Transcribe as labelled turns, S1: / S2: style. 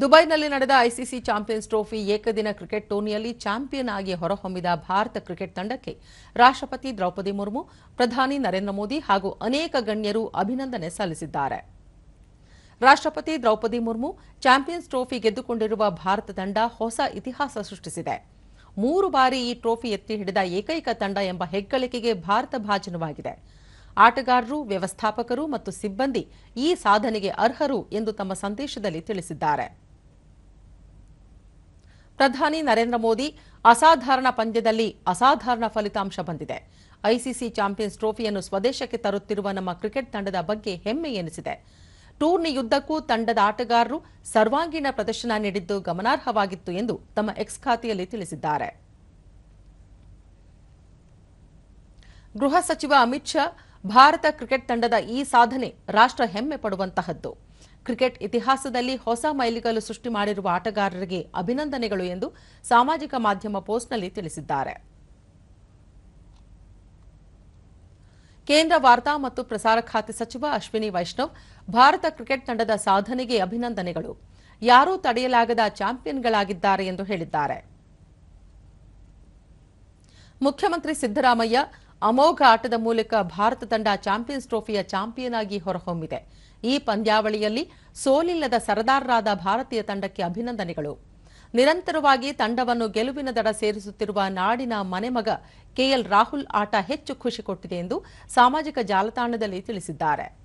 S1: ದುಬೈನಲ್ಲಿ ನಡೆದ ICC champions trophy ಏಕದಿನ ಕ್ರಿಕೆಟ್ ಟೂರ್ನಿಯಲ್ಲಿ ಚಾಂಪಿಯನ್ ಆಗಿ ಹೊರಹೊಮ್ಮಿದ ಭಾರತ ಕ್ರಿಕೆಟ್ ತಂಡಕ್ಕೆ ರಾಷ್ಟ್ರಪತಿ ದ್ರೌಪದಿ ಮುರ್ಮು, ಪ್ರಧಾನಿ ನರೇಂದ್ರ ಮೋದಿ ಹಾಗೂ ಅನೇಕ ಗಣ್ಯರು ಅಭಿನಂದನೆ ಸಲ್ಲಿಸಿದ್ದಾರೆ. ರಾಷ್ಟ್ರಪತಿ ದ್ರೌಪದಿ ಮುರ್ಮು ಚಾಂಪಿಯನ್ಸ್ ಟ್ರೋಫಿ ಗೆದ್ದುಕೊಂಡಿರುವ ಭಾರತ ತಂಡ ಹೊಸ ಇತಿಹಾಸ ಸೃಷ್ಟಿಸಿದೆ. ಮೂರು ಬಾರಿ ಈ ಟ್ರೋಫಿ ಎತ್ತಿ ಹಿಡಿದ ಏಕೈಕ ತಂಡ ಎಂಬ ಹೆಗ್ಗಳಿಕೆಗೆ ಭಾರತ ಭಾಜನವಾಗಿದೆ. ಆಟಗಾರರು, ವ್ಯವಸ್ಥಾಪಕರು ಮತ್ತು ಸಿಬ್ಬಂದಿ ಈ ಸಾಧನೆಗೆ ಅರ್ಹರು ಎಂದು ತಮ್ಮ ಸಂದೇಶದಲ್ಲಿ ತಿಳಿಸಿದ್ದಾರೆ. ಪ್ರಧಾನಿ ನರೇಂದ್ರ ಮೋದಿ ಅಸಾಧಾರಣ ಪಂದ್ಯದಲ್ಲಿ ಅಸಾಧಾರಣ ಫಲಿತಾಂಶ ಬಂದಿದೆ. ಐಸಿಸಿ ಚಾಂಪಿಯನ್ಸ್ ಟ್ರೋಫಿಯನ್ನು ಸ್ವದೇಶಕ್ಕೆ ತರುತ್ತಿರುವ ನಮ್ಮ ಕ್ರಿಕೆಟ್ ತಂಡದ ಬಗ್ಗೆ ಹೆಮ್ಮೆ ಎನಿಸಿದೆ. ಟೂರ್ನಿಯುದ್ದಕ್ಕೂ ತಂಡದ ಆಟಗಾರರು ಸರ್ವಾಂಗೀಣ ಪ್ರದರ್ಶನ ನೀಡಿದ್ದು ಗಮನಾರ್ಹವಾಗಿತ್ತು ಎಂದು ತಮ್ಮ ಎಕ್ಸ್ ಖಾತೆಯಲ್ಲಿ ತಿಳಿಸಿದ್ದಾರೆ. ಗೃಹ ಸಚಿವ ಅಮಿತ್ ಶಾ, ಭಾರತ ಕ್ರಿಕೆಟ್ ತಂಡದ ಈ ಸಾಧನೆ ರಾಷ್ಟ್ರ ಹೆಮ್ಮೆ ಪಡುವಂತಹದ್ದು. ಕ್ರಿಕೆಟ್ ಇತಿಹಾಸದಲ್ಲಿ ಹೊಸ ಮೈಲಿಗಲ್ಲು ಸೃಷ್ಟಿ ಮಾಡಿರುವ ಆಟಗಾರರಿಗೆ ಅಭಿನಂದನೆಗಳು ಎಂದು ಸಾಮಾಜಿಕ ಮಾಧ್ಯಮ ಪೋಸ್ಟ್ನಲ್ಲಿ ತಿಳಿಸಿದ್ದಾರೆ. ಕೇಂದ್ರ ವಾರ್ತಾ ಮತ್ತು ಪ್ರಸಾರ ಖಾತೆ ಸಚಿವ ಅಶ್ವಿನಿ ವೈಷ್ಣವ್, ಭಾರತ ಕ್ರಿಕೆಟ್ ತಂಡದ ಸಾಧನೆಗೆ ಅಭಿನಂದನೆಗಳು. ಯಾರೂ ತಡೆಯಲಾಗದ ಚಾಂಪಿಯನ್ಗಳಾಗಿದ್ದಾರೆ ಎಂದು ಹೇಳಿದ್ದಾರೆ. ಮುಖ್ಯಮಂತ್ರಿ ಸಿದ್ದರಾಮಯ್ಯ ಅಮೋಘ ಆಟದ ಮೂಲಕ ಭಾರತ ತಂಡ ಚಾಂಪಿಯನ್ಸ್ ಟ್ರೋಫಿಯ ಚಾಂಪಿಯನ್ ಆಗಿ ಹೊರಹೊಮ್ಮಿದೆ. ಈ ಪಂದ್ಯಾವಳಿಯಲ್ಲಿ ಸೋಲಿಲ್ಲದ ಸರದಾರರಾದ ಭಾರತೀಯ ತಂಡಕ್ಕೆ ಅಭಿನಂದನೆಗಳು. ನಿರಂತರವಾಗಿ ತಂಡವನ್ನು ಗೆಲುವಿನ ದಡ ಸೇರಿಸುತ್ತಿರುವ ನಾಡಿನ ಮನೆಮಗ ಕೆಎಲ್ ರಾಹುಲ್ ಆಟ ಹೆಚ್ಚು ಖುಷಿ ಕೊಟ್ಟಿದೆ ಎಂದು ಸಾಮಾಜಿಕ ಜಾಲತಾಣದಲ್ಲಿ ತಿಳಿಸಿದ್ದಾರೆ.